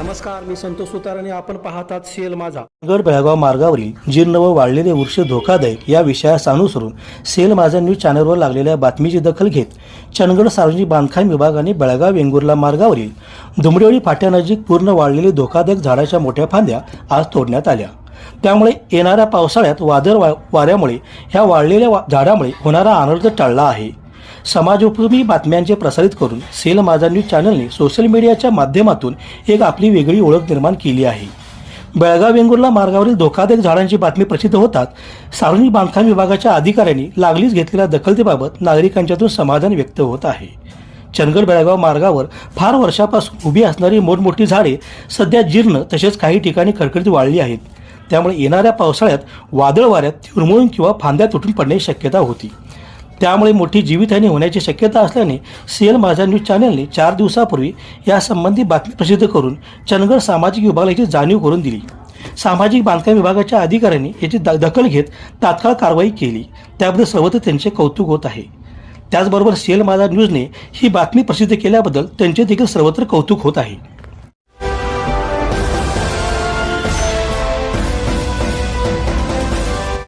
नमस्कार मी संतोष सुतार आणि आपण पाहतात सेल माझा. गड बेळगाव मार्गावरील जीर्ण व वाढलेले वृक्ष धोकादायक या विषयास अनुसरून सेल माझा न्यूज चॅनलवर लागलेल्या बातमीची दखल घेत चंदगड सार्वजनिक बांधकाम विभागाने बेळगाव वेंगुर्ला मार्गावरील धुमडेवळी फाट्यानजीक पूर्ण वाढलेले धोकादायक झाडाच्या मोठ्या फांद्या आज तोडण्यात आल्या. त्यामुळे येणाऱ्या पावसाळ्यात वादळ वा वाऱ्यामुळे ह्या वाढलेल्या झाडामुळे होणारा अनर्थ टळला आहे. समाजोपयोगी बातम्यांचे प्रसारित करून सेल माझा न्यूज चॅनलने सोशल मीडियाच्या माध्यमातून एक आपली वेगळी ओळख निर्माण केली आहे. बेळगाव वेंगुर्ला मार्गावरील धोकादायक झाडांची बातमी प्रसिद्ध होतात सार्वजनिक बांधकाम विभागाच्या अधिकाऱ्यांनी लागलीच घेतलेल्या दखलतेबाबत नागरिकांच्यातून समाधान व्यक्त होत आहे. चंदगड बेळगाव मार्गावर फार वर्षापासून उभी असणारी मोठमोठी झाडे सध्या जीर्ण तसेच काही ठिकाणी खडखडीत वाढली आहेत. त्यामुळे येणाऱ्या पावसाळ्यात वादळ वाऱ्यात ती किंवा फांद्या तुटून पडण्याची शक्यता होती. त्यामुळे मोठी जीवितहानी होण्याची शक्यता असल्याने सीएल माझा न्यूज चॅनलने चार दिवसापूर्वी यासंबंधी बातमी प्रसिद्ध करून चंदगड सामाजिक विभागाला याची जाणीव करून दिली. सामाजिक बांधकाम विभागाच्या अधिकाऱ्यांनी याची द दखल घेत तात्काळ कारवाई केली. त्याबद्दल सर्वत्र त्यांचे कौतुक होत आहे. त्याचबरोबर सीएल माझा न्यूजने ही बातमी प्रसिद्ध केल्याबद्दल त्यांचे देखील सर्वत्र कौतुक होत आहे.